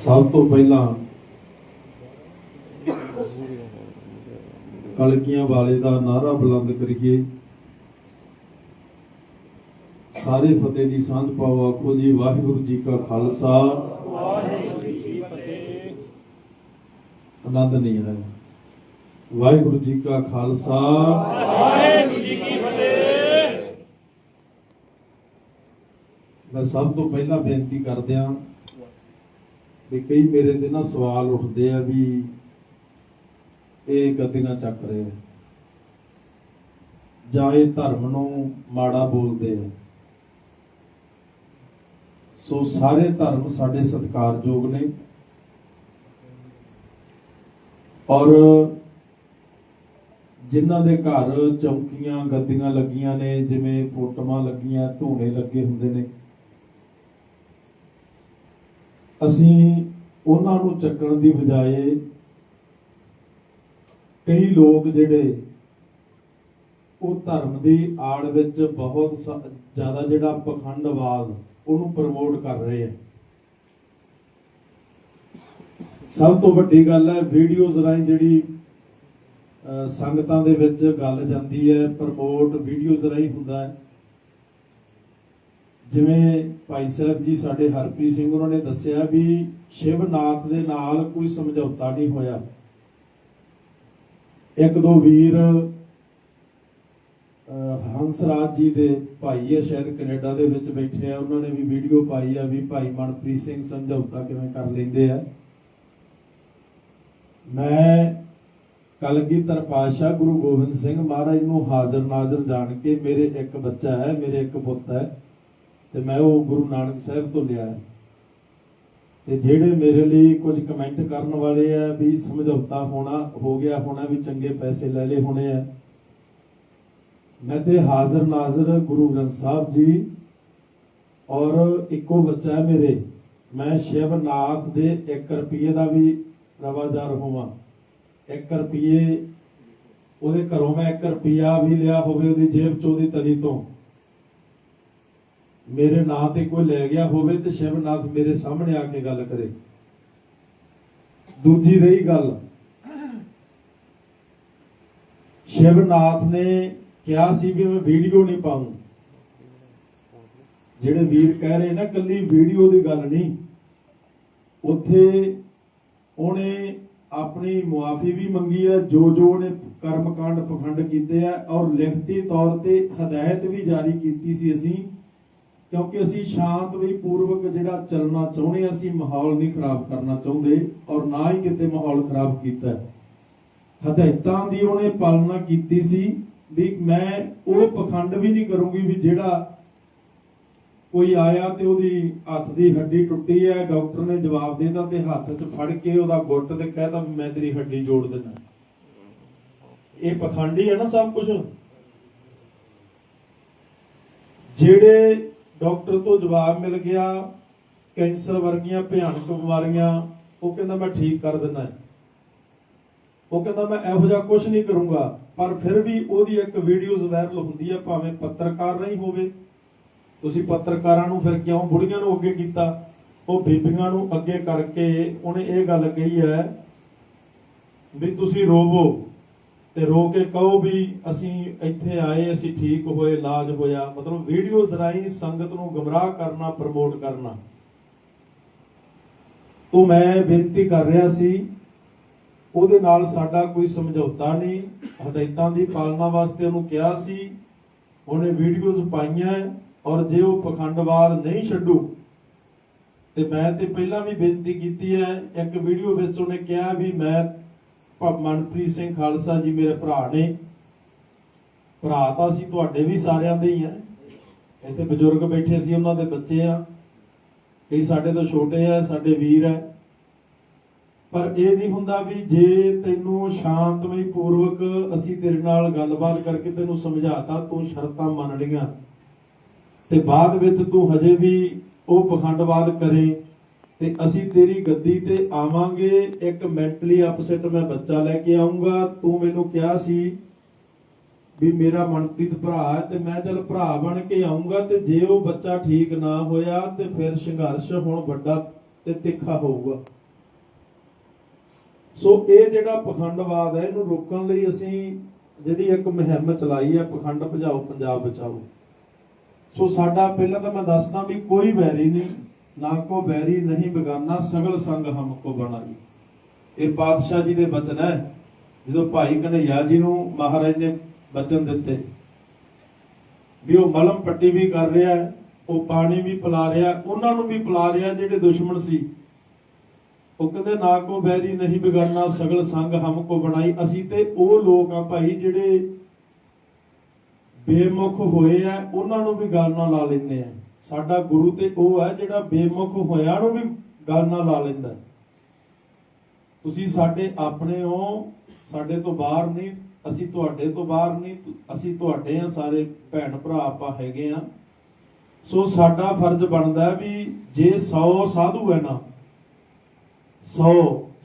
ਸਭ ਤੋਂ ਪਹਿਲਾਂ ਕਲਕੀਆਂ ਵਾਲੇ ਦਾ ਨਾਰਾ ਬੁਲੰਦ ਕਰੀਏ। ਸਾਰੇ ਫਤਿਹ ਦੀ ਸਾਂਝ ਪਾਓ ਆਖੋ ਜੀ, ਵਾਹਿਗੁਰੂ ਜੀ ਕਾ ਖਾਲਸਾ। ਵਾਹਿਗੁਰੂ ਜੀ ਕੀ ਫਤਿਹ ਆਨੰਦ ਨਹੀਂ ਹੈ ਵਾਹਿਗੁਰੂ ਜੀ ਕਾ ਖਾਲਸਾ। ਵਾਹਿਗੁਰੂ ਜੀ ਕੀ ਫਤਿਹ ਮੈਂ ਸਭ ਤੋਂ ਪਹਿਲਾਂ ਬੇਨਤੀ ਕਰਦਿਆਂ ਵੀ ਕਈ ਮੇਰੇ ਤੇ ਨਾ ਸਵਾਲ ਉੱਠਦੇ ਆ ਵੀ ਇਹ ਗੱਦੀਆਂ ਚੱਕ ਰਹੇ ਆ। ਜਾਂ ਇਹ ਧਰਮ ਨੂੰ ਮਾੜਾ ਬੋਲਦੇ ਆ। ਸੋ ਸਾਰੇ ਧਰਮ ਸਾਡੇ ਸਤਿਕਾਰਯੋਗ ਨੇ। ਔਰ ਜਿਨ੍ਹਾਂ ਦੇ ਘਰ ਚੌਕੀਆਂ, ਗੱਦੀਆਂ ਲੱਗੀਆਂ ਨੇ, ਜਿਵੇਂ ਫੋਟੋਆਂ ਲੱਗੀਆਂ, ਧੂਣੇ ਲੱਗੇ ਹੁੰਦੇ ਨੇ ਅਸੀਂ ਉਹਨਾਂ ਨੂੰ ਚੱਕਣ ਦੀ ਬਜਾਏ ਕਈ ਲੋਕ ਜਿਹੜੇ ਉਹ ਧਰਮ ਦੀ ਆੜ ਵਿੱਚ ਬਹੁਤ ਸ- ਜ਼ਿਆਦਾ ਜਿਹੜਾ ਪਖੰਡਵਾਦ ਉਹਨੂੰ ਪ੍ਰਮੋਟ ਕਰ ਰਹੇ ਆ। ਸਭ ਤੋਂ ਵੱਡੀ ਗੱਲ ਹੈ ਵੀਡੀਓਜ਼ ਰਾਹੀਂ ਜਿਹੜੀ ਸੰਗਤਾਂ ਦੇ ਵਿੱਚ ਗੱਲ ਜਾਂਦੀ ਹੈ ਪ੍ਰਮੋਟ ਵੀਡੀਓਜ਼ ਰਾਹੀਂ ਹੁੰਦਾ ਹੈ। ਜਿਵੇਂ ਭਾਈ ਸਾਹਿਬ ਜੀ ਸਾਡੇ ਹਰਪ੍ਰੀਤ ਸਿੰਘ ਉਹਨਾਂ ਨੇ ਦੱਸਿਆ ਵੀ ਸ਼ਿਵਨਾਥ ਦੇ ਨਾਲ ਕੋਈ ਸਮਝੌਤਾ ਨਹੀਂ ਹੋਇਆ। ਇੱਕ ਦੋ ਵੀਰ ਅਹ, ਹੰਸਰਾਜ ਜੀ ਦੇ ਭਾਈ ਹੈ ਸ਼ਾਇਦ ਕੈਨੇਡਾ ਦੇ ਵਿੱਚ ਬੈਠੇ ਆ। ਉਹਨਾਂ ਨੇ ਵੀ ਵੀਡੀਓ ਪਾਈ ਆ ਵੀ ਭਾਈ ਮਨਪ੍ਰੀਤ ਸਿੰਘ ਸਮਝੌਤਾ ਕਿਵੇਂ ਕਰ ਲੈਂਦੇ ਆ। ਮੈਂ ਕਲਗੀਧਰ ਪਾਤਸ਼ਾਹ ਗੁਰੂ ਗੋਬਿੰਦ ਸਿੰਘ ਮਹਾਰਾਜ ਨੂੰ ਹਾਜ਼ਰ ਨਾਜ਼ਰ ਜਾਣ ਕੇ ਮੇਰੇ ਇੱਕ ਬੱਚਾ ਹੈ ਮੇਰੇ ਇੱਕ ਪੁੱਤ ਹੈ। ਤੇ ਮੈਂ ਉਹ ਗੁਰੂ ਨਾਨਕ ਸਾਹਿਬ ਤੋਂ ਲਿਆ। ਤੇ ਜਿਹੜੇ ਮੇਰੇ ਲਈ ਕੁਝ ਕਮੈਂਟ ਕਰਨ ਵਾਲੇ ਆ ਵੀ ਸਮਝੌਤਾ ਹੋਣਾ, ਹੋ ਗਿਆ ਹੋਣਾ ਵੀ ਚੰਗੇ ਪੈਸੇ ਲੈ ਲਏ ਹੋਣੇ ਆ। ਮੈਂ ਤੇ ਹਾਜ਼ਰ ਨਾਜ਼ਰ ਗੁਰੂ ਗ੍ਰੰਥ ਸਾਹਿਬ ਜੀ ਔਰ ਇੱਕੋ ਬੱਚਾ ਹੈ ਮੇਰੇ। ਮੈਂ ਸ਼ਿਵਨਾਥ ਦੇ 1 ਰੁਪਏ ਦਾ ਵੀ ਰਵਾਜਾਰ ਹੋਵਾਂ। 1 ਰੁਪਏ ਉਹਦੇ ਘਰੋਂ ਮੈਂ 1 ਰੁਪਿਆ ਵੀ ਲਿਆ ਹੋਵੇ ਉਹਦੀ ਜੇਬ ਚੋਂ ਉਹਦੀ ਤਲੀ ਤੋਂ। ਮੇਰੇ ਨਾਂ ਤੇ ਕੋਈ ਲੈ ਗਿਆ ਹੋਵੇ ਤੇ ਸ਼ਿਵਨਾਥ ਮੇਰੇ ਸਾਹਮਣੇ ਆ ਕੇ ਗੱਲ ਕਰੇ। ਦੂਜੀ ਰਹੀ ਗੱਲ, ਸ਼ਿਵਨਾਥ ਨੇ ਕਿਹਾ ਸੀ ਵੀ ਮੈਂ ਵੀਡੀਓ ਨਹੀਂ ਪਾਉਂ। ਜਿਹੜੇ ਵੀਰ ਕਹਿ ਰਹੇ ਨਾ, ਕੱਲੀ ਵੀਡੀਓ ਦੀ ਗੱਲ ਨਹੀਂ। ਉੱਥੇ ਉਹਨੇ ਆਪਣੀ ਮੁਆਫੀ ਵੀ ਮੰਗੀ ਹੈ ਜੋ ਜੋ ਉਹਨੇ ਕਰਮਕਾਂਡ ਪਖੰਡ ਕੀਤੇ ਆ ਔਰ ਲਿਖਤੀ ਤੌਰ ਤੇ ਹਦਾਇਤ ਵੀ ਜਾਰੀ ਕੀਤੀ ਸੀ ਅਸੀਂ। ਕਿਉਂਕਿ ਅਸੀਂ ਸ਼ਾਂਤਮਈ ਪੂਰਵਕ ਜਿਹੜਾ ਚੱਲਣਾ ਚਾਹੁੰਦੇ ਅਸੀਂ ਮਾਹੌਲ ਨਹੀਂ ਖਰਾਬ ਕਰਨਾ ਚਾਹੁੰਦੇ ਔਰ ਨਾ ਹੀ ਕਿਤੇ ਮਾਹੌਲ ਖਰਾਬ ਕੀਤਾ। ਹਦਾਇਤਾਂ ਦੀ ਉਹਨੇ ਪਾਲਣਾ ਕੀਤੀ ਸੀ ਵੀ ਮੈਂ ਉਹ ਪਖੰਡ ਵੀ ਨਹੀਂ ਕਰੂੰਗੀ ਵੀ ਜਿਹੜਾ ਕੋਈ ਆਇਆ ਤੇ ਉਹਦੀ ਹੱਥ ਦੀ ਹੱਡੀ ਟੁੱਟੀ ਹੈ, ਡਾਕਟਰ ਨੇ ਜਵਾਬ ਦੇਤਾ ਤੇ ਹੱਥ 'ਚ ਫੜ ਕੇ ਉਹਦਾ ਗੁੱਟ ਤੇ ਕਹਿਤਾ ਵੀ ਮੈਂ ਤੇਰੀ ਹੱਡੀ ਜੋੜ ਦਿੰਦਾ। ਇਹ ਪਖੰਡੀ ਹੈ ਨਾ ਸਭ ਕੁਝ ਜਿਹੜੇ ਡਾਕਟਰ ਤੋਂ ਜਵਾਬ ਮਿਲ ਗਿਆ, ਕੈਂਸਰ ਵਰਗੀਆਂ ਭਿਆਨਕ ਬਿਮਾਰੀਆਂ, ਉਹ ਕਹਿੰਦਾ ਮੈਂ ਠੀਕ ਕਰ ਦਿੰਦਾ ਉਹ ਕਹਿੰਦਾ ਮੈਂ ਇਹੋ ਜਿਹਾ ਕੁਝ ਨਹੀਂ ਕਰੂੰਗਾ, ਪਰ ਫਿਰ ਵੀ ਉਹਦੀ ਇੱਕ ਵੀਡੀਓਜ਼ ਵਾਇਰਲ ਹੁੰਦੀ ਹੈ ਭਾਵੇਂ ਪੱਤਰਕਾਰ ਨਹੀਂ ਹੋਵੇ। ਤੁਸੀਂ ਪੱਤਰਕਾਰਾਂ ਨੂੰ ਫਿਰ ਕਿਉਂ ਬੁੜੀਆਂ ਨੂੰ ਅੱਗੇ ਕੀਤਾ? ਉਹ ਬੀਬੀਆਂ ਨੂੰ ਅੱਗੇ ਕਰਕੇ ਉਹਨੇ ਇਹ ਗੱਲ ਕਹੀ ਹੈ ਵੀ ਤੁਸੀਂ ਰੋਵੋ। ਤੇ ਰੋ ਕੇ ਕਹੋ ਵੀ ਅਸੀਂ ਇੱਥੇ ਆਏ, ਅਸੀਂ ਠੀਕ ਹੋਏ, ਇਲਾਜ ਹੋਇਆ। ਮਤਲਬ ਵੀਡੀਓਜ਼ ਰਾਹੀਂ ਸੰਗਤ ਨੂੰ ਗਮਰਾਹ ਕਰਨਾ ਪ੍ਰਮੋਟ ਕਰਨਾ। ਤੋਂ ਮੈਂ ਬੇਨਤੀ ਕਰ ਰਿਹਾ ਸੀ, ਉਹਦੇ ਨਾਲ ਸਾਡਾ ਕੋਈ ਸਮਝੌਤਾ ਨਹੀਂ। ਹਦਾਇਤਾਂ ਦੀ ਪਾਲਣਾ ਵਾਸਤੇ ਉਹਨੂੰ ਕਿਹਾ ਸੀ। ਉਹਨੇ ਵੀਡੀਓਜ਼ ਪਾਈਆਂ ਔਰ ਜੇ ਉਹ ਪਖੰਡਵਾਦ ਨਹੀਂ ਛੱਡੂ, ਤੇ ਮੈਂ ਤੇ ਪਹਿਲਾਂ ਵੀ ਬੇਨਤੀ ਕੀਤੀ ਹੈ, ਇੱਕ ਵੀਡੀਓ ਵਿੱਚ ਉਹਨੇ ਕਿਹਾ ਵੀ ਮੈਂ ਮਨਪ੍ਰੀਤ ਸਿੰਘ ਖਾਲਸਾ ਜੀ ਮੇਰੇ ਭਰਾ ਨੇ। ਭਰਾ ਤਾਂ ਅਸੀਂ ਤੁਹਾਡੇ ਵੀ ਸਾਰਿਆਂ ਦੇ ਹੀ ਆ। ਇੱਥੇ ਬਜ਼ੁਰਗ ਬੈਠੇ ਸੀ, ਉਹਨਾਂ ਦੇ ਬੱਚੇ ਆ। ਕਈ ਸਾਡੇ ਤੋਂ ਛੋਟੇ ਆ, ਸਾਡੇ ਵੀਰ ਆ। ਪਰ ਇਹ ਨਹੀਂ ਹੁੰਦਾ ਵੀ ਜੇ ਤੈਨੂੰ ਸ਼ਾਂਤਮਈ ਪੂਰਵਕ ਅਸੀਂ ਤੇਰੇ ਨਾਲ ਗੱਲਬਾਤ ਕਰਕੇ ਤੈਨੂੰ ਸਮਝਾਤਾ, ਤੂੰ ਸ਼ਰਤਾਂ ਮੰਨ ਲਈਆਂ। ਤੇ ਬਾਅਦ ਵਿੱਚ ਤੂੰ ਹਜੇ ਵੀ ਉਹ ਪਖੰਡਵਾਦ ਕਰੇ। ਤੇ ਅਸੀਂ ਤੇਰੀ ਗੱਦੀ ਤੇ ਆਵਾਂਗੇ। ਇੱਕ ਮੈਂਟਲੀ ਅਪਸੈਟ ਮੈਂ ਬੱਚਾ ਲੈ ਕੇ ਆਉਂਗਾ ਤੂੰ ਮੈਨੂੰ ਕਿਹਾ ਸੀ ਵੀ ਮੇਰਾ ਮਨਪ੍ਰੀਤ ਭਰਾ ਹੈ ਤੇ ਮੈਂ ਚੱਲ ਭਰਾ ਬਣ ਕੇ ਆਉਂਗਾ ਤੇ ਜੇ ਉਹ ਬੱਚਾ ਠੀਕ ਨਾ ਹੋਇਆ ਤੇ ਫਿਰ ਸੰਘਰਸ਼ ਹੁਣ ਵੱਡਾ ਤੇ ਤਿੱਖਾ ਹੋਊਗਾ। ਸੋ ਇਹ ਜਿਹੜਾ ਪਖੰਡਵਾਦ ਹੈ, ਇਹਨੂੰ ਰੋਕਣ ਲਈ ਅਸੀਂ ਜਿਹੜੀ ਇੱਕ ਮੁਹਿੰਮ ਚਲਾਈ ਹੈ, ਪਖੰਡ ਭਜਾਓ, ਪੰਜਾਬ ਬਚਾਓ। ਸੋ ਸਾਡਾ, ਪਹਿਲਾਂ ਤਾਂ ਮੈਂ ਦੱਸਦਾ ਵੀ ਕੋਈ ਵੈਰੀ ਨਹੀਂ। ਨਾ ਕੋ ਬੈਰੀ ਨਹੀਂ ਬਗਾਨਾ, ਸਗਲ ਸੰਗ ਹਮ ਕੋ ਬਣਾਈ। ਇਹ ਪਾਤਸ਼ਾਹ ਜੀ ਦੇ ਬਚਨ ਹੈ, ਜਦੋਂ ਭਾਈ ਕਨਈਆ ਜੀ ਨੂੰ ਮਹਾਰਾਜ ਨੇ ਬਚਨ ਦਿੱਤੇ। ਵੀ ਉਹ ਮਲਮ ਪੱਟੀ ਵੀ ਕਰ ਰਿਹਾ ਹੈ, ਉਹ ਪਾਣੀ ਵੀ ਪਿਲਾ ਰਿਹਾ ਉਹਨਾਂ ਨੂੰ ਵੀ ਪਿਲਾ ਰਿਹਾ ਜਿਹੜੇ ਦੁਸ਼ਮਣ ਸੀ। ਉਹ ਕਹਿੰਦੇ ਨਾ ਕੋ ਬੈਰੀ ਨਹੀਂ ਬਿਗੜਨਾ ਸਗਲ ਸੰਗ ਹਮ ਕੋ ਬਣਾਈ। ਅਸੀਂ ਤੇ ਉਹ ਲੋਕ ਆ ਭਾਈ ਜਿਹੜੇ ਬੇਮੁਖ ਹੋਏ ਆ, ਉਹਨਾਂ ਨੂੰ ਵੀ ਗੱਲ ਨਾਲ ਲਾ ਲੈਂਦੇ ਆ। ਸਾਡਾ ਗੁਰੂ ਤੇ ਉਹ ਹੈ ਜਿਹੜਾ ਬੇਮੁਖ ਹੋਇਆ ਨੂੰ ਵੀ ਗੱਲ ਨਾਲ ਲਾ ਲੈਂਦਾ। ਤੁਸੀਂ ਸਾਡੇ ਆਪਣੇ ਹੋ, ਸਾਡੇ ਤੋਂ ਬਾਹਰ ਨਹੀਂ, ਅਸੀਂ ਤੁਹਾਡੇ ਤੋਂ ਬਾਹਰ ਨਹੀਂ ਅਸੀਂ ਤੁਹਾਡੇ ਆ ਸਾਰੇ ਭੈਣ ਭਰਾ ਆਪਾਂ ਹੈਗੇ ਆ। ਸੋ ਸਾਡਾ ਫਰਜ਼ ਬਣਦਾ ਵੀ ਜੇ 100 ਸਾਧੂ ਹੈ ਨਾ 100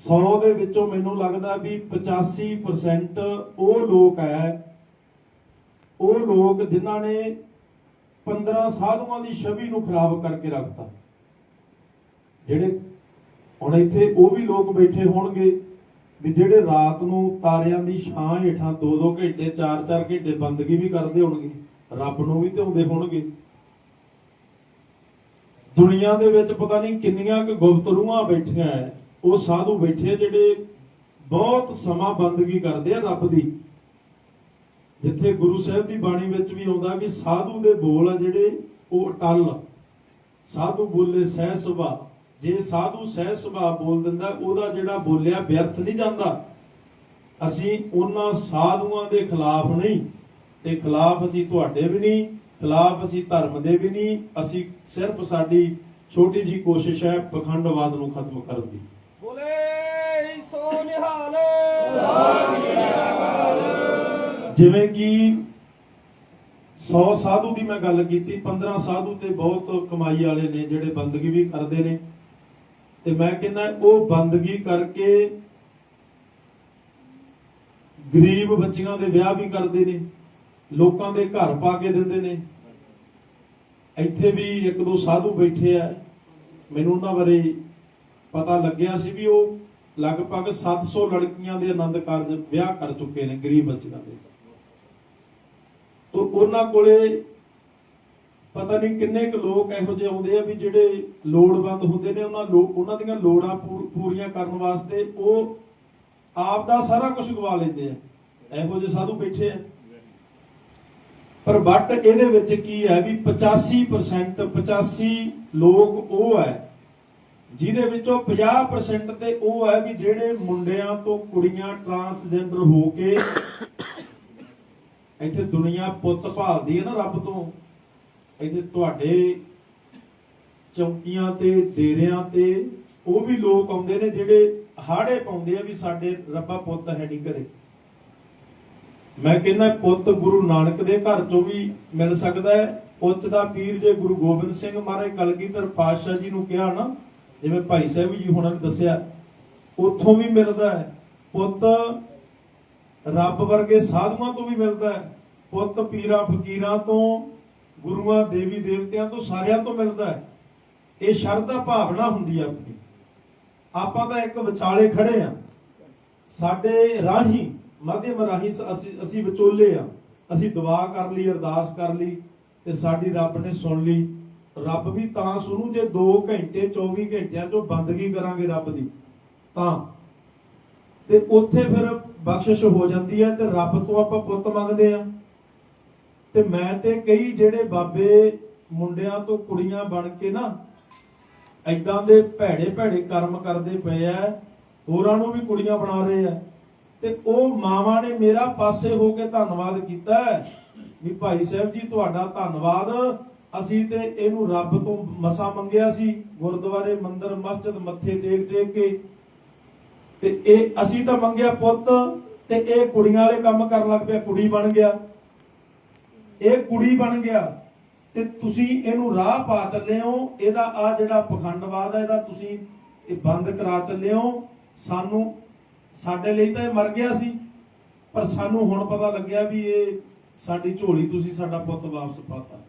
100 ਦੇ ਵਿੱਚੋਂ ਮੈਨੂੰ ਲੱਗਦਾ ਵੀ 85% ਉਹ ਲੋਕ ਹੈ, ਉਹ ਲੋਕ ਜਿਨ੍ਹਾਂ ਨੇ 15 ਸਾਧੂਆਂ ਦੀ ਛਵੀ ਨੂੰ ਖਰਾਬ ਕਰਕੇ ਰੱਖਤਾ। ਜਿਹੜੇ ਹੁਣ ਇੱਥੇ ਉਹ ਵੀ ਲੋਕ ਬੈਠੇ ਹੋਣਗੇ ਵੀ ਜਿਹੜੇ ਰਾਤ ਨੂੰ ਤਾਰਿਆਂ ਦੀ ਛਾਂ ਹੇਠਾਂ 2-2 ਘੰਟੇ 4-4 ਘੰਟੇ ਬੰਦਗੀ ਵੀ ਕਰਦੇ ਹੋਣਗੇ, ਰੱਬ ਨੂੰ ਵੀ ਧਿਆਉਂਦੇ ਹੋਣਗੇ। ਦੁਨੀਆ ਦੇ ਵਿੱਚ ਪਤਾ ਨਹੀਂ ਕਿੰਨੀਆਂ ਕੁ ਗੁਪਤ ਰੂਹਾਂ ਬੈਠੀਆਂ ਐ। ਉਹ ਸਾਧੂ ਬੈਠੇ ਜਿਹੜੇ ਬਹੁਤ ਸਮਾਂ ਬੰਦਗੀ ਕਰਦੇ ਆ ਰੱਬ ਦੀ। ਜਿੱਥੇ ਗੁਰੂ ਸਾਹਿਬ ਦੀ ਬਾਣੀ ਵਿੱਚ ਵੀ ਆਉਂਦਾ ਵੀ ਸਾਧੂ ਦੇ ਬੋਲ ਆ ਜਿਹੜੇ, ਉਹ ਅਟਲ ਸਾਧੂ ਬੋਲੇ ਸਹਿ ਸੁਭਾ ਜੇ ਸਾਧੂ ਸਹਿ ਸੁਭਾ ਬੋਲ ਦਿੰਦਾ, ਉਹਦਾ ਜਿਹੜਾ ਬੋਲਿਆ ਵਿਅਰਥ ਨਹੀਂ ਜਾਂਦਾ। ਅਸੀਂ ਉਹਨਾਂ ਸਾਧੂਆਂ ਦੇ ਖਿਲਾਫ ਨਹੀਂ। ਤੇ ਖਿਲਾਫ ਅਸੀਂ ਤੁਹਾਡੇ ਵੀ ਨਹੀਂ, ਖਿਲਾਫ ਅਸੀਂ ਧਰਮ ਦੇ ਵੀ ਨਹੀਂ। ਅਸੀਂ ਸਿਰਫ ਸਾਡੀ ਛੋਟੀ ਜੀ ਕੋਸ਼ਿਸ਼ ਹੈ ਪਖੰਡਵਾਦ ਨੂੰ ਖਤਮ ਕਰਨ ਦੀ। ਬੋਲੇ ਸੋ ਨਿਹਾਲ। ਜਿਵੇਂ ਕਿ 100 ਸਾਧੂ ਦੀ ਮੈਂ ਗੱਲ ਕੀਤੀ 15 ਸਾਧੂ ਤੇ ਬਹੁਤ ਕਮਾਈ ਵਾਲੇ ਨੇ ਜਿਹੜੇ ਬੰਦਗੀ ਵੀ ਕਰਦੇ ਨੇ। ਤੇ ਮੈਂ ਕਹਿੰਦਾ ਉਹ ਬੰਦਗੀ ਕਰਕੇ ਗਰੀਬ ਬੱਚੀਆਂ ਦੇ ਵਿਆਹ ਵੀ ਕਰਦੇ ਨੇ, ਲੋਕਾਂ ਦੇ ਘਰ ਪਾ ਕੇ ਦਿੰਦੇ ਨੇ। ਇੱਥੇ ਵੀ ਇੱਕ ਦੋ ਸਾਧੂ ਬੈਠੇ ਆ। ਮੈਨੂੰ ਉਹਨਾਂ ਬਾਰੇ ਪਤਾ ਲੱਗਿਆ ਸੀ ਵੀ ਉਹ ਲਗਭਗ 700 ਲੜਕੀਆਂ ਦੇ ਆਨੰਦ ਕਾਰਜ ਵਿਆਹ ਕਰ ਚੁੱਕੇ ਨੇ ਗਰੀਬ ਬੱਚੀਆਂ ਦੇ। ਤੋ ਉਹਨਾਂ ਕੋਲੇ ਪਤਾ ਨਹੀਂ ਕਿੰਨੇ ਕੁ ਲੋਕ ਇਹੋ ਜਿਹੇ ਆਉਂਦੇ ਆ ਵੀ ਜਿਹੜੇ ਲੋੜਵੰਦ ਹੁੰਦੇ ਨੇ, ਉਹਨਾਂ ਲੋਕ ਉਹਨਾਂ ਦੀਆਂ ਲੋੜਾਂ ਪੂਰੀਆਂ ਕਰਨ ਵਾਸਤੇ ਉਹ ਆਪ ਦਾ ਸਾਰਾ ਕੁਝ ਗਵਾ ਲੈਂਦੇ ਆ। ਇਹੋ ਜਿਹੇ ਸਾਧੂ ਬੈਠੇ ਆ। ਪਰ ਬਟ ਇਹਦੇ ਵਿੱਚ ਕੀ ਹੈ ਵੀ 85% 85 ਲੋਕ ਉਹ ਹੈ ਜਿਹਦੇ ਵਿੱਚੋਂ 50% ਤੇ ਉਹ ਹੈ ਵੀ ਜਿਹੜੇ ਮੁੰਡਿਆਂ ਤੋਂ ਕੁੜੀਆਂ ਟਰਾਂਸਜੈਂਡਰ ਹੋ ਕੇ ਇੱਥੇ ਦੁਨੀਆ ਪੁੱਤ ਭਾਲਦੀ ਹੈ ਨਾ ਰੱਬ ਤੋਂ। ਇੱਥੇ ਤੁਹਾਡੇ ਚੌਕੀਆਂ ਤੇ, ਡੇਰਿਆਂ ਤੇ ਉਹ ਵੀ ਲੋਕ ਆਉਂਦੇ ਨੇ ਜਿਹੜੇ ਹਾੜੇ ਪਾਉਂਦੇ ਆ ਵੀ ਸਾਡੇ ਰੱਬਾ ਪੁੱਤ ਹੈ ਨਹੀਂ ਘਰੇ। ਮੈਂ ਕਹਿੰਦਾ ਪੁੱਤ ਗੁਰੂ ਨਾਨਕ ਦੇ ਘਰ ਚੋਂ ਵੀ ਮਿਲ ਸਕਦਾ ਹੈ। ਪੁੱਤ ਦਾ ਪੀਰ ਜੇ ਗੁਰੂ ਗੋਬਿੰਦ ਸਿੰਘ ਮਹਾਰਾਜ ਕਲਗੀਧਰ ਪਾਤਸ਼ਾਹ ਜੀ ਨੂੰ ਕਿਹਾ ਨਾ, ਜਿਵੇਂ ਭਾਈ ਸਾਹਿਬ ਜੀ ਹੁਣਾਂ ਨੇ ਦੱਸਿਆ, ਉੱਥੋਂ ਵੀ ਮਿਲਦਾ ਹੈ। ਪੁੱਤ ਰੱਬ ਵਰਗੇ ਸਾਧੂਆਂ ਤੋਂ ਵੀ ਮਿਲਦਾ ਹੈ। ਪੁੱਤ, ਪੀਰਾਂ, ਫਕੀਰਾਂ ਤੋਂ, ਗੁਰੂਆਂ, ਦੇਵੀ ਦੇਵਤਿਆਂ ਤੋਂ, ਸਾਰਿਆਂ ਤੋਂ ਮਿਲਦਾ ਹੈ। ਇਹ ਸ਼ਰਧਾ ਭਾਵਨਾ ਹੁੰਦੀ ਹੈ ਆਪਣੀ। ਆਪਾਂ ਤਾਂ ਇੱਕ ਵਿਚਾਲੇ ਖੜੇ ਆ ਸਾਡੇ ਰਾਹੀਂ, ਮਾਧਿਅਮ ਰਾਹੀਂ ਅਸੀਂ ਅਸੀਂ ਵਿਚੋਲੇ ਆ ਅਸੀਂ ਦੁਆ ਕਰ ਲਈ, ਅਰਦਾਸ ਕਰ ਲਈ ਤੇ ਸਾਡੀ ਰੱਬ ਨੇ ਸੁਣ ਲਈ। ਰੱਬ ਵੀ ਤਾਂ ਸੁਣੂ ਜੇ 2 ਘੰਟੇ 24 ਘੰਟਿਆਂ ਚੋਂ ਬੰਦਗੀ ਕਰਾਂਗੇ ਰੱਬ ਦੀ। ਤਾਂ ਤੇ ਉੱਥੇ ਫਿਰ ਬਖਸ਼ਿਸ਼ ਹੋ ਜਾਂਦੀ ਹੈ ਤੇ ਰੱਬ ਤੋਂ ਆਪਾਂ ਪੁੱਤ ਮੰਗਦੇ ਆ ਤੇ ਮੈਂ ਤੇ ਕਈ ਜਿਹੜੇ ਬਾਬੇ ਮੁੰਡਿਆਂ ਤੋਂ ਕੁੜੀਆਂ ਬਣ ਕੇ ਨਾ ਐਦਾਂ ਦੇ ਭੈੜੇ ਭੈੜੇ ਕਰਮ ਕਰਦੇ ਪਏ ਆ, ਹੋਰਾਂ ਨੂੰ ਵੀ ਕੁੜੀਆਂ ਬਣਾ ਰਹੇ ਆ। ਤੇ ਉਹ ਮਾਵਾਂ ਨੇ ਮੇਰਾ ਪਾਸੇ ਹੋ ਕੇ ਧੰਨਵਾਦ ਕੀਤਾ ਵੀ ਭਾਈ ਸਾਹਿਬ ਜੀ, ਤੁਹਾਡਾ ਧੰਨਵਾਦ। ਅਸੀਂ ਤੇ ਇਹਨੂੰ ਰੱਬ ਤੋਂ ਮਸਾ ਮੰਗਿਆ ਸੀ, ਗੁਰਦੁਆਰੇ ਮੰਦਿਰ, ਮਸਜਿਦ ਮੱਥੇ ਟੇਕ ਟੇਕ ਕੇ ਤੇ ਇਹ ਅਸੀਂ ਤਾਂ ਮੰਗਿਆ ਪੁੱਤ ਤੇ ਇਹ ਕੁੜੀਆਂ ਵਾਲੇ ਕੰਮ ਕਰਨ ਲੱਗ ਪਿਆ, ਕੁੜੀ ਬਣ ਗਿਆ। ਇਹ ਕੁੜੀ ਬਣ ਗਿਆ ਤੇ ਤੁਸੀਂ ਇਹਨੂੰ ਰਾਹ ਪਾ ਚੱਲੇ ਹੋ। ਇਹਦਾ ਆ ਜਿਹੜਾ ਪਖੰਡਵਾਦ ਹੈ, ਇਹਦਾ ਤੁਸੀਂ ਇਹ ਬੰਦ ਕਰਾ ਚੱਲੇ ਹੋ। ਸਾਨੂੰ, ਸਾਡੇ ਲਈ ਤਾਂ ਇਹ ਮਰ ਗਿਆ ਸੀ, ਪਰ ਸਾਨੂੰ ਹੁਣ ਪਤਾ ਲੱਗਿਆ ਵੀ ਇਹ ਸਾਡੀ ਝੋਲੀ ਤੁਸੀਂ ਸਾਡਾ ਪੁੱਤ ਵਾਪਸ ਪਾਤਾ।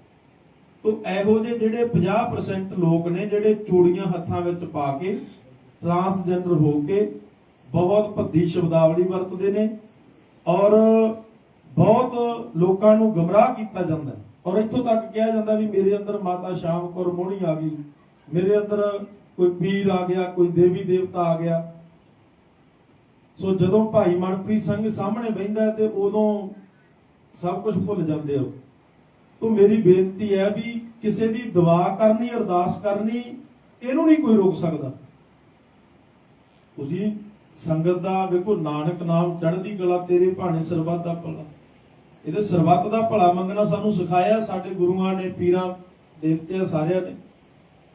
ਤੋ ਇਹੋ ਜਿਹੇ ਜਿਹੜੇ 50% ਲੋਕ ਨੇ, ਜਿਹੜੇ ਚੂੜੀਆਂ ਹੱਥਾਂ ਵਿੱਚ ਪਾ ਕੇ ਟਰਾਂਸਜੈਂਡਰ ਹੋ ਕੇ ਬਹੁਤ ਭੱਦੀ ਸ਼ਬਦਾਵਲੀ ਵਰਤਦੇ ਨੇ ਔਰ ਬਹੁਤ ਲੋਕਾਂ ਨੂੰ ਗਮਰਾਹ ਕੀਤਾ ਜਾਂਦਾ ਹੈ। ਔਰ ਇੱਥੋਂ ਤੱਕ ਕਿਹਾ ਜਾਂਦਾ ਵੀ ਮੇਰੇ ਅੰਦਰ ਮਾਤਾ ਸ਼ਾਮ ਕੌਰ ਮੋਹਣੀ ਆ ਗਈ, ਮੇਰੇ ਅੰਦਰ ਕੋਈ ਪੀਰ ਆ ਗਿਆ, ਕੋਈ ਦੇਵੀ ਦੇਵਤਾ ਆ ਗਿਆ। ਸੋ ਜਦੋਂ ਭਾਈ ਮਨਪ੍ਰੀਤ ਸਿੰਘ ਸਾਹਮਣੇ ਬਹਿੰਦਾ ਤੇ ਉਦੋਂ ਸਭ ਕੁਝ ਭੁੱਲ ਜਾਂਦੇ ਹੋ। ਤੋ ਮੇਰੀ ਬੇਨਤੀ ਹੈ ਵੀ ਕਿਸੇ ਦੀ ਦੁਆ ਕਰਨੀ, ਅਰਦਾਸ ਕਰਨੀ, ਇਹਨੂੰ ਨਹੀਂ ਕੋਈ ਰੋਕ ਸਕਦਾ। ਤੁਸੀਂ ਸੰਗਤ ਦਾ ਵੇਖੋ ਨਾਨਕ ਨਾਮ ਚੜ੍ਹਦੀ ਕਲਾ ਤੇਰੇ ਭਾਣੇ ਸਰਬੱਤ ਦਾ ਭਲਾ। ਇਹਦੇ ਸਰਬੱਤ ਦਾ ਭਲਾ ਮੰਗਣਾ ਸਾਨੂੰ ਸਿਖਾਇਆ ਸਾਡੇ ਗੁਰੂਆਂ ਨੇ, ਪੀਰਾਂ, ਦੇਵਤਿਆਂ ਸਾਰਿਆਂ ਨੇ।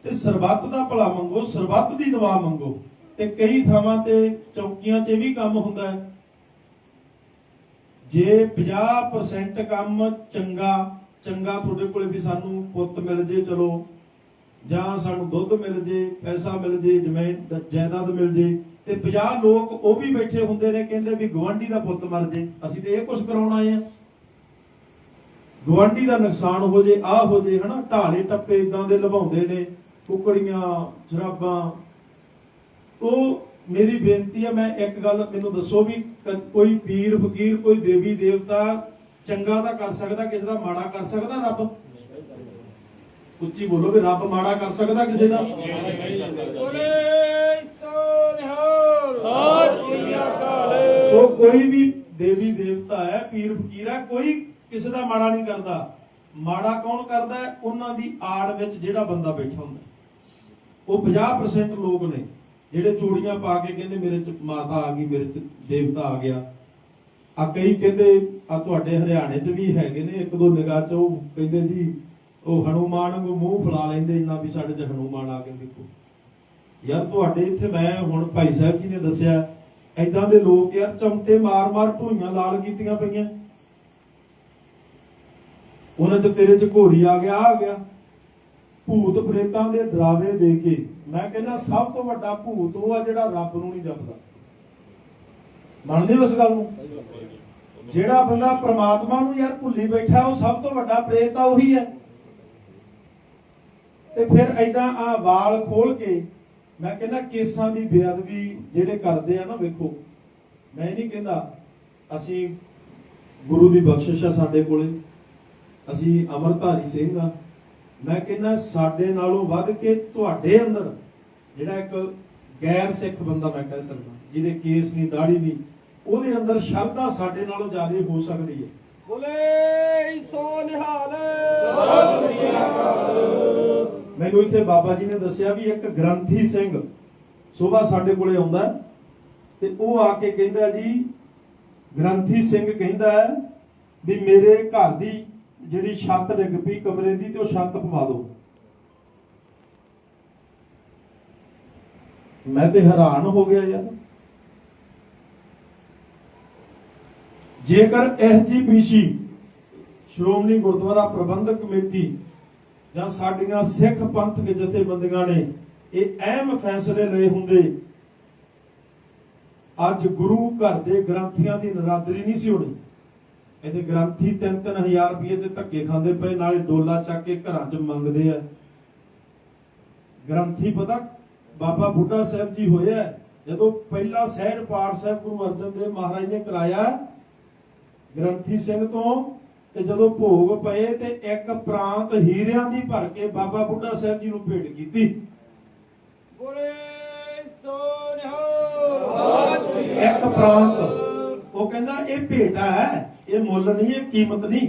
ਤੇ ਸਰਬੱਤ ਦਾ ਭਲਾ ਮੰਗੋ, ਸਰਬੱਤ ਦੀ ਦੁਆ ਮੰਗੋ। ਤੇ ਕਈ ਥਾਵਾਂ ਤੇ ਚੌਕੀਆਂ 'ਚ ਵੀ ਕੰਮ ਹੁੰਦਾ ਹੈ। ਜੇ 50% ਕੰਮ ਚੰਗਾ ਚੰਗਾ ਤੁਹਾਡੇ ਕੋਲੇ ਵੀ ਸਾਨੂੰ ਪੁੱਤ ਮਿਲ ਜੇ, ਚਲੋ। ਜਾਂ ਸਾਨੂੰ ਦੁੱਧ ਮਿਲ ਜੇ, ਪੈਸਾ ਮਿਲ ਜੇ ਜ਼ਮੀਨ ਜਾਇਦਾਦ ਮਿਲ ਜੇ ਤੇ 50 ਲੋਕ ਉਹ ਵੀ ਬੈਠੇ ਹੁੰਦੇ ਨੇ ਕਹਿੰਦੇ ਵੀ ਗਵਾਂਢੀ ਦਾ ਪੁੱਤ ਮਰ ਜੇ ਅਸੀਂ ਤੇ ਇਹ ਕੁਝ ਕਰਾਉਣ ਆਏ ਆ ਗਵਾਂਢੀ ਦਾ ਨੁਕਸਾਨ ਹੋ ਜੇ ਆ ਹੋ ਜੇ ਹਨਾ ਢਾਲੇ ਟੱਪੇ ਇਦਾਂ ਦੇ ਲਵਾਉਂਦੇ ਨੇ ਕੁਕੜੀਆਂ ਸ਼ਰਾਬਾਂ ਉਹ ਮੇਰੀ ਬੇਨਤੀ ਹੈ ਮੈਂ ਇੱਕ ਗੱਲ ਮੈਨੂੰ ਦੱਸੋ ਵੀ ਕੋਈ ਪੀਰ ਫਕੀਰ ਕੋਈ ਦੇਵੀ ਦੇਵਤਾ ਚੰਗਾ ਤਾਂ ਕਰ ਸਕਦਾ ਕਿਸੇ ਦਾ ਮਾੜਾ ਕਰ ਸਕਦਾ ਰੱਬ ਉੱਚੀ ਬੋਲੋ ਵੀ ਰੱਬ ਮਾੜਾ ਕਰ ਸਕਦਾ ਕਿਸੇ ਦਾ ਬੋਲੇ ਸੋ ਕੋਈ ਵੀ ਦੇਵੀ ਦੇਵਤਾ ਹੈ, ਪੀਰ ਫਕੀਰ ਹੈ, ਕੋਈ ਕਿਸੇ ਦਾ ਮਾੜਾ ਨਹੀਂ ਕਰਦਾ। ਮਾੜਾ ਕੌਣ ਕਰਦਾ ਉਹਨਾਂ ਦੀ ਆੜ ਵਿੱਚ ਜਿਹੜਾ ਬੰਦਾ ਬੈਠਾ ਹੁੰਦਾ ਉਹ 50% ਲੋਕ ਨੇ, ਜਿਹੜੇ ਚੂੜੀਆਂ ਪਾ ਕੇ ਕਹਿੰਦੇ, ਮੇਰੇ ਚ ਮਾਤਾ ਆ ਗਈ, ਮੇਰੇ ਚ ਦੇਵਤਾ ਆ ਗਿਆ। ਆ ਕਈ ਕਹਿੰਦੇ, ਆ ਤੁਹਾਡੇ ਹਰਿਆਣੇ 'ਚ ਵੀ ਹੈਗੇ ਨੇ, ਇੱਕ ਦੋ ਨਿਗਾਹ 'ਚ ਉਹ ਕਹਿੰਦੇ ਜੀ, ਉਹ ਹਨੂਮਾਨ ਨੂੰ ਮੂੰਹ ਫੁਲਾ ਲੈਂਦੇ, ਇੰਨਾ ਵੀ ਸਾਡੇ 'ਚ ਹਨੂਮਾਨ ਆ ਕੇ ਦੇਖੋ। ਯਾਰ ਤੁਹਾਡੇ ਇੱਥੇ ਮੈਂ ਹੁਣ ਭਾਈ ਸਾਹਿਬ ਜੀ ਨੇ ਦੱਸਿਆ ਐਦਾਂ ਦੇ ਲੋਕ ਯਾਰ ਚਮਟੇ ਮਾਰ-ਮਾਰ ਢੂਈਆਂ ਲਾਲ ਕੀਤੀਆਂ ਪਈਆਂ। ਉਹਨਾਂ 'ਚ ਤੇਰੇ 'ਚ ਘੋਰੀ ਆ ਗਿਆ ਆ ਗਿਆ। ਭੂਤ ਪ੍ਰੇਤਾਂ ਦੇ ਡਰਾਵੇ ਦੇ ਕੇ। ਮੈਂ ਕਹਿੰਦਾ ਸਭ ਤੋਂ ਵੱਡਾ ਭੂਤ ਉਹ ਆ ਜਿਹੜਾ ਰੱਬ ਨੂੰ ਨਹੀਂ ਜਪਦਾ। ਮੰਨਦੇ ਹੋ ਇਸ ਗੱਲ ਨੂੰ? ਜਿਹੜਾ ਬੰਦਾ ਪ੍ਰਮਾਤਮਾ ਨੂੰ ਯਾਰ ਭੁੱਲੀ ਬੈਠਾ, ਉਹ ਸਭ ਤੋਂ ਵੱਡਾ ਪ੍ਰੇਤ ਆ, ਉਹੀ ਹੈ। ਤੇ ਫਿਰ ਐਦਾਂ ਆ ਵਾਲ ਖੋਲ ਕੇ ਮੈਂ ਕਹਿੰਦਾ ਕੇਸਾਂ ਦੀ ਬੇਅਦਬੀ ਜਿਹੜੇ ਕਰਦੇ ਆ ਨਾ, ਵੇਖੋ। ਮੈਂ ਨਹੀਂ ਕਹਿੰਦਾ ਅਸੀਂ ਗੁਰੂ ਦੀ ਬਖਸ਼ਿਸ਼ ਆ ਸਾਡੇ ਕੋਲੇ। ਅਸੀਂ ਅਮਰਧਾਰੀ ਸਿੰਘ ਆ। ਮੈਂ ਕਹਿੰਦਾ ਸਾਡੇ ਨਾਲੋਂ ਵੱਧ ਕੇ ਤੁਹਾਡੇ ਅੰਦਰ ਜਿਹੜਾ ਇੱਕ ਗੈਰ ਸਿੱਖ ਬੰਦਾ ਮੈਂ ਕਹਿ ਸਕਦਾ, ਜਿਹਦੇ ਕੇਸ ਨਹੀਂ ਦਾੜੀ ਨਹੀਂ, ਉਹਦੇ ਅੰਦਰ ਸ਼ਰਧਾ ਸਾਡੇ ਨਾਲੋਂ ਜ਼ਿਆਦਾ ਹੋ ਸਕਦੀ ਹੈ। ਬੋਲੇ ਸੋ ਨਿਹਾਲ। ਸਤਿ ਸ੍ਰੀ ਮੈਨੂੰ ਇੱਥੇ ਬਾਬਾ ਜੀ ਨੇ ਦੱਸਿਆ ਵੀ ਇੱਕ ਗ੍ਰੰਥੀ ਸਿੰਘ ਸਵੇਰ ਸਾਡੇ ਕੋਲੇ ਆਉਂਦਾ ਤੇ ਉਹ ਆ ਕੇ ਕਹਿੰਦਾ ਜੀ, ਗ੍ਰੰਥੀ ਸਿੰਘ ਕਹਿੰਦਾ ਹੈ ਵੀ ਮੇਰੇ ਘਰ ਦੀ ਜਿਹੜੀ ਛੱਤ ਡਿੱਗ ਪਈ ਕਮਰੇ ਦੀ ਤੇ ਉਹ ਛੱਤ ਪਵਾ ਦਿਓ। ਮੈਂ ਤੇ ਹੈਰਾਨ ਹੋ ਗਿਆ ਯਾਰ। ਜੇਕਰ ਐਸਜੀਪੀਸੀ ਸ਼੍ਰੋਮਣੀ ਗੁਰਦੁਆਰਾ ਪ੍ਰਬੰਧਕ ਕਮੇਟੀ ਜਾਂ ਸਾਡੀਆਂ ਸਿੱਖ ਪੰਥਕ ਜਥੇਬੰਦੀਆਂ ਨੇ ਇਹ ਅਹਿਮ ਫੈਸਲੇ ਲਏ ਹੁੰਦੇ। ਅੱਜ ਗੁਰੂ ਘਰ ਦੇ ਗ੍ਰੰਥੀਆਂ ਦੀ ਨਰਾਦਰੀ ਨਹੀਂ ਸੀ ਹੋਣੀ। ਇਹਦੇ ਗ੍ਰੰਥੀ 3-3000 ਰੁਪਏ ਦੇ ਧੱਕੇ ਖਾਂਦੇ ਪਏ, ਨਾਲੇ ਡੋਲਾ ਚੱਕ ਕੇ ਘਰਾਂ 'ਚ ਮੰਗਦੇ ਆ। ਗ੍ਰੰਥੀ ਪਤਾ ਬਾਬਾ ਬੁੱਢਾ ਸਾਹਿਬ ਜੀ ਹੋਇਆ ਜਦੋਂ ਪਹਿਲਾ ਸਹਿਜ ਪਾਠ ਸਾਹਿਬ ਗੁਰੂ ਅਰਜਨ ਦੇਵ ਮਹਾਰਾਜ ਨੇ ਕਰਾਇਆ, ਗ੍ਰੰਥੀ ਸਿੰਘ ਤੋਂ ਤੇ ਜਦੋਂ ਭੋਗ ਪਏ ਤੇ ਇੱਕ ਪ੍ਰਾਂਤ ਹੀਰਿਆਂ ਦੀ ਭਰ ਕੇ ਬਾਬਾ ਬੁੱਢਾ ਸਾਹਿਬ ਜੀ ਨੂੰ ਭੇਟ ਕੀਤੀ। ਬੋਲੇ ਇੱਕ ਪ੍ਰਾਂਤ। ਉਹ ਕਹਿੰਦਾ ਇਹ ਭੇਟਾ ਹੈ ਇਹ ਮੁੱਲ ਨਹੀਂ ਇਹ ਕੀਮਤ ਨਹੀਂ।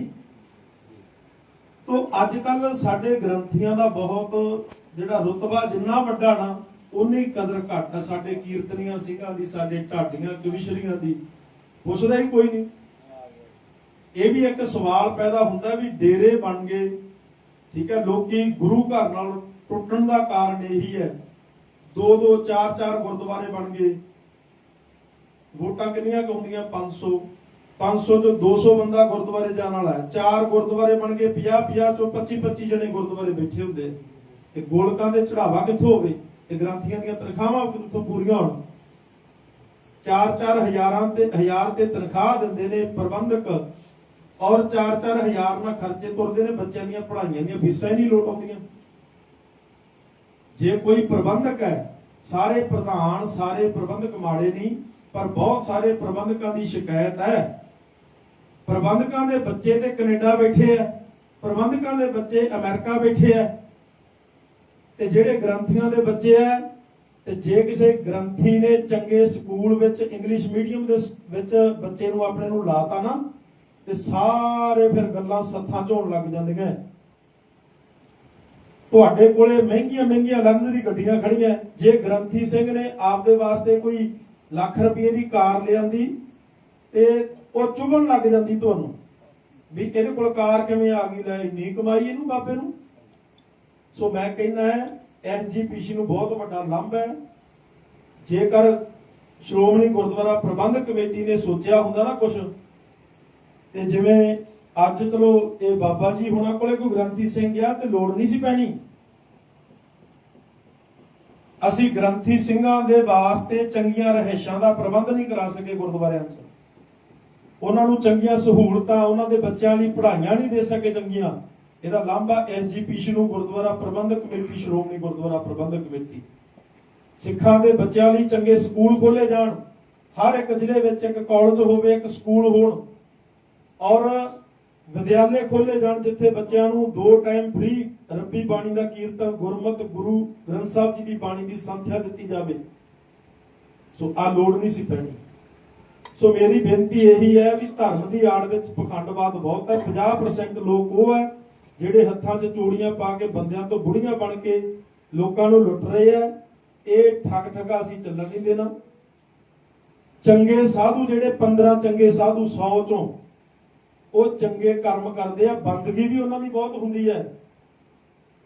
ਤੋ ਅੱਜ ਕੱਲ ਸਾਡੇ ਗ੍ਰੰਥੀਆਂ ਦਾ ਬਹੁਤ ਜਿਹੜਾ ਰੁਤਬਾ ਜਿੰਨਾ ਵੱਡਾ ਨਾ ਉਨੀ ਕਦਰ ਘੱਟ ਸਾਡੇ ਕੀਰਤਨੀਆਂ ਸਿੰਘਾਂ ਦੀ ਸਾਡੇ ਢਾਡੀਆਂ ਕਵਿਸ਼ਰੀਆਂ ਦੀ। ਪੁੱਛਦਾ ਹੀ ਕੋਈ ਨਹੀਂ। ਇਹ ਵੀ ਇੱਕ ਸਵਾਲ ਪੈਦਾ ਹੁੰਦਾ ਵੀ ਡੇਰੇ ਬਣ ਗਏ, ਠੀਕ ਹੈ, ਲੋਕੀ ਗੁਰੂ ਘਰ ਨਾਲ ਟੁੱਟਣ ਦਾ ਕਾਰਨ ਇਹੀ ਹੈ। ਦੋ ਦੋ, ਚਾਰ ਚਾਰ ਗੁਰਦੁਆਰੇ ਬਣ ਗਏ। ਵੋਟਾਂ ਕਿੰਨੀਆਂ ਕਾਉਂਦੀਆਂ 500 500 ਤੋਂ 200 ਬੰਦਾ ਗੁਰਦੁਆਰੇ ਜਾਣ ਵਾਲਾ ਹੈ। ਚਾਰ ਗੁਰਦੁਆਰੇ ਬਣ ਗਏ 50 50 ਤੋਂ 25 25 ਜਣੇ ਗੁਰਦੁਆਰੇ ਬੈਠੇ ਹੁੰਦੇ। ਤੇ ਗੋਲਕਾਂ ਦੇ ਚੜਾਵਾ ਕਿੱਥੋਂ ਹੋਵੇ? ਤੇ ਗ੍ਰੰਥੀਆਂ ਦੀਆਂ ਤਨਖਾਹਾਂ ਕਿੱਥੋਂ ਪੂਰੀਆਂ ਹੋਣ? ਚਾਰ ਚਾਰ ਹਜ਼ਾਰਾਂ ਤੇ, ਹਜ਼ਾਰ ਤੇ ਤਨਖਾਹ ਦਿੰਦੇ ਨੇ ਪ੍ਰਬੰਧਕ। ਔਰ 4-4 ਹਜ਼ਾਰ ਨਾਲ ਖਰਚੇ ਤੁਰਦੇ ਨੇ, ਬੱਚਿਆਂ ਦੀਆਂ ਪੜ੍ਹਾਈਆਂ ਦੀਆਂ ਫੀਸਾਂ ਹੀ ਨਹੀਂ ਲੋਟ ਆਉਂਦੀਆਂ। ਜੇ ਕੋਈ ਪ੍ਰਬੰਧਕ ਹੈ, ਸਾਰੇ ਪ੍ਰਧਾਨ, ਸਾਰੇ ਪ੍ਰਬੰਧਕ ਮਾੜੇ ਨਹੀਂ, ਪਰ ਬਹੁਤ ਸਾਰੇ ਪ੍ਰਬੰਧਕਾਂ ਦੀ ਸ਼ਿਕਾਇਤ ਹੈ। ਪ੍ਰਬੰਧਕਾਂ ਦੇ ਬੱਚੇ ਤੇ ਕੈਨੇਡਾ ਬੈਠੇ ਆ, ਪ੍ਰਬੰਧਕਾਂ ਦੇ ਬੱਚੇ ਅਮਰੀਕਾ ਬੈਠੇ ਆ। ਤੇ ਜਿਹੜੇ ਗ੍ਰੰਥੀਆਂ ਦੇ ਬੱਚੇ ਆ, ਤੇ ਜੇ ਕਿਸੇ ਗ੍ਰੰਥੀ ਨੇ ਚੰਗੇ ਸਕੂਲ ਵਿੱਚ ਇੰਗਲਿਸ਼ ਮੀਡੀਅਮ ਦੇ ਵਿੱਚ ਬੱਚੇ ਨੂੰ ਆਪਣੇ ਨੂੰ ਲਾਤਾ ਨਾ ਤੇ ਸਾਰੇ ਫਿਰ ਗੱਲਾਂ ਸੱਥਾਂ 'ਚ ਹੋਣ ਲੱਗ ਜਾਂਦੀਆਂ ਤੁਹਾਡੇ ਕੋਲੇ ਮਹਿੰਗੀਆਂ ਮਹਿੰਗੀਆਂ ਲਗਜ਼ਰੀ ਗੱਡੀਆਂ ਖੜੀਆਂ ਜੇ ਗ੍ਰੰਥੀ ਸਿੰਘ ਨੇ ਆਪਦੇ ਵਾਸਤੇ ਕੋਈ ਲੱਖ ਰੁਪਏ ਦੀ ਕਾਰ ਲਿਆਂਦੀ ਤੇ ਉਹ ਚੁਭਣ ਲੱਗ ਜਾਂਦੀ ਤੁਹਾਨੂੰ ਵੀ ਇਹਦੇ ਕੋਲ ਕਾਰ ਕਿਵੇਂ ਆ ਗਈ, ਲੈ ਇੰਨੀ ਕਮਾਈ ਇਹਨੂੰ ਬਾਬੇ ਨੂੰ। ਸੋ ਮੈਂ ਕਹਿੰਦਾ ਹੈ ਐਸਜੀਪੀਸੀ ਨੂੰ ਬਹੁਤ ਵੱਡਾ ਲੰਬ ਹੈ ਜੇਕਰ ਸ਼੍ਰੋਮਣੀ ਗੁਰਦੁਆਰਾ ਪ੍ਰਬੰਧਕ ਕਮੇਟੀ ਨੇ ਸੋਚਿਆ ਹੁੰਦਾ ਨਾ ਕੁਝ ਤੇ ਜਿਵੇਂ ਅੱਜ ਚਲੋ ਇਹ ਬਾਬਾ ਜੀ ਹੁਣਾਂ ਕੋਲੇ ਕੋਈ ਗ੍ਰੰਥੀ ਸਿੰਘ ਗਿਆ ਤੇ ਲੋੜ ਨਹੀਂ ਸੀ ਪੈਣੀ। ਅਸੀਂ ਗ੍ਰੰਥੀ ਸਿੰਘਾਂ ਦੇ ਵਾਸਤੇ ਚੰਗੀਆਂ ਰਹਿਸ਼ਾਂ ਦਾ ਪ੍ਰਬੰਧ ਨਹੀਂ ਕਰਾ ਸਕੇ ਗੁਰਦੁਆਰਿਆਂ 'ਚ। ਉਹਨਾਂ ਨੂੰ ਚੰਗੀਆਂ ਸਹੂਲਤਾਂ, ਉਹਨਾਂ ਦੇ ਬੱਚਿਆਂ ਲਈ ਪੜ੍ਹਾਈਆਂ ਨਹੀਂ ਦੇ ਸਕੇ ਚੰਗੀਆਂ। ਇਹਦਾ ਲਾਂਭਾ ਐਸਜੀਪੀਸੀ ਨੂੰ ਗੁਰਦੁਆਰਾ ਪ੍ਰਬੰਧਕ ਕਮੇਟੀ, ਸ਼੍ਰੋਮਣੀ ਗੁਰਦੁਆਰਾ ਪ੍ਰਬੰਧਕ ਕਮੇਟੀ। ਸਿੱਖਾਂ ਦੇ ਬੱਚਿਆਂ ਲਈ ਚੰਗੇ ਸਕੂਲ ਖੋਲੇ ਜਾਣ। ਹਰ ਇੱਕ ਜ਼ਿਲ੍ਹੇ ਵਿੱਚ ਇੱਕ ਕਾਲਜ ਹੋਵੇ, ਇੱਕ ਸਕੂਲ ਹੋਣ। ਔਰ ਵਿਦਿਆਲੇ ਖੋਲੇ ਜਾਣ ਜਿੱਥੇ ਬੱਚਿਆਂ ਨੂੰ ਦੋ ਟਾਈਮ ਫ੍ਰੀ ਰੱਬੀ ਬਾਣੀ ਦਾ ਕੀਰਤਨ, ਗੁਰਮਤਿ, ਗੁਰੂ ਗ੍ਰੰਥ ਸਾਹਿਬ ਜੀ ਦੀ ਬਾਣੀ ਦੀ ਸੰਥਿਆ ਦਿੱਤੀ ਜਾਵੇ। ਸੋ ਆ ਲੋੜ ਨਹੀਂ ਸੀ ਪੈਣੀ। ਸੋ ਮੇਰੀ ਬੇਨਤੀ ਇਹੀ ਹੈ ਵੀ ਧਰਮ ਦੀ ਆੜ ਵਿੱਚ ਪਖੰਡਵਾਦ ਬਹੁਤ ਹੈ। 50% ਲੋਕ ਉਹ ਹੈ ਜਿਹੜੇ ਹੱਥਾਂ 'ਚ ਚੂੜੀਆਂ ਪਾ ਕੇ ਬੰਦਿਆਂ ਤੋਂ ਬੁੜੀਆਂ ਬਣ ਕੇ ਲੋਕਾਂ ਨੂੰ ਲੁੱਟ ਰਹੇ ਆ ਇਹ ਠੱਗ ਠੱਗਾ ਅਸੀਂ ਚੱਲਣ ਨਹੀਂ ਦੇਣਾ। ਚੰਗੇ ਸਾਧੂ ਜਿਹੜੇ 15 ਚੰਗੇ ਸਾਧੂ 100 ਚੋਂ ਉਹ ਚੰਗੇ ਕਰਮ ਕਰਦੇ ਆ, ਬੰਦਗੀ ਵੀ ਉਹਨਾਂ ਦੀ ਬਹੁਤ ਹੁੰਦੀ ਹੈ।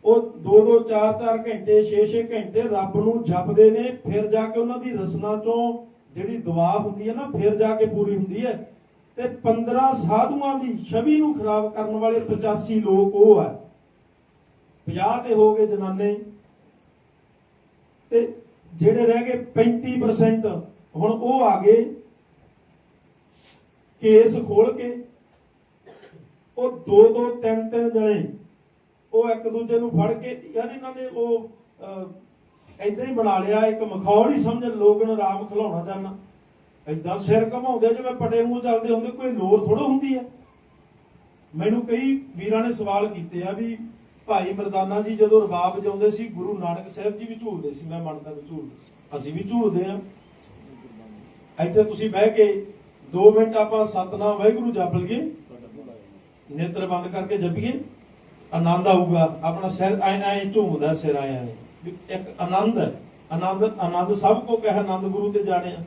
ਉਹ 2-2 4-4 ਘੰਟੇ 6-6 ਘੰਟੇ ਰੱਬ ਨੂੰ ਜਪਦੇ ਨੇ, ਫਿਰ ਜਾ ਕੇ ਉਹਨਾਂ ਦੀ ਰਸਨਾ ਚੋਂ ਜਿਹੜੀ ਦੁਆ ਹੁੰਦੀ ਹੈ ਨਾ, ਫਿਰ ਜਾ ਕੇ ਪੂਰੀ ਹੁੰਦੀ ਹੈ। ਤੇ 15 ਸਾਧੂਆਂ ਦੀ ਛਵੀ ਨੂੰ ਖਰਾਬ ਕਰਨ ਵਾਲੇ 85 ਲੋਕ ਉਹ ਹੈ। 50 ਤੇ ਹੋ ਗਏ ਜਨਾਨੇ। ਤੇ ਜਿਹੜੇ ਰਹਿ ਗਏ 35% ਹੁਣ ਉਹ ਆ ਗਏ। ਕੇਸ ਖੋਲ ਕੇ ਉਹ ਦੋ ਦੋ ਤਿੰਨ ਤਿੰਨ ਜਣੇ ਉਹ ਇੱਕ ਦੂਜੇ ਨੂੰ ਫੜ ਕੇ ਯਾਰ ਇਹਨਾਂ ਨੇ ਉਹ ਐਦਾਂ ਹੀ ਬਣਾ ਲਿਆ, ਇੱਕ ਮਖੌਲ ਹੀ ਸਮਝ ਲੋਕ ਨੂੰ ਆਰਾਮ ਖਿਲਾਉਣਾ ਜਾਣਾ ਐਦਾਂ ਸਿਰ ਘਮਾਉਂਦੇ ਜਿਵੇਂ ਪਟੇ ਮੂੰਹ ਚੱਲਦੇ ਹੁੰਦੇ, ਕੋਈ ਲੋਰ ਥੋੜਾ ਹੁੰਦੀ ਹੈ ਮੈਨੂੰ ਕਈ ਵੀਰਾਂ ਨੇ ਸਵਾਲ ਕੀਤੇ ਆ ਵੀ ਭਾਈ ਮਰਦਾਨਾ ਜੀ ਜਦੋਂ ਰਬਾਬ ਵਜਾਉਂਦੇ ਸੀ, ਗੁਰੂ ਨਾਨਕ ਸਾਹਿਬ ਜੀ ਵੀ ਝੂਲਦੇ ਸੀ, ਮੈਂ ਮੰਨਦਾ ਵੀ ਝੂਲਦੇ ਸੀ। ਅਸੀਂ ਵੀ ਝੂਲਦੇ ਆ। ਇੱਥੇ ਤੁਸੀਂ ਬਹਿ ਕੇ 2 ਮਿੰਟ ਆਪਾਂ ਸਤਨਾਮ ਵਾਹਿਗੁਰੂ ਜਪ ਲਈਏ ਨੇਤਰ ਬੰਦ ਕਰਕੇ ਜਪੀਏ, ਆਨੰਦ ਆਊਗਾ। ਆਪਣਾ ਸਿਰ ਐ ਐ ਝੂਮਦਾ, ਸਿਰ ਐ ਐ ਇੱਕ ਆਨੰਦ ਹੈ। ਆਨੰਦ ਆਨੰਦ ਸਭ ਕੋ ਕਹੇ ਆਨੰਦ ਗੁਰੂ ਤੇ ਜਾਣਿਆ।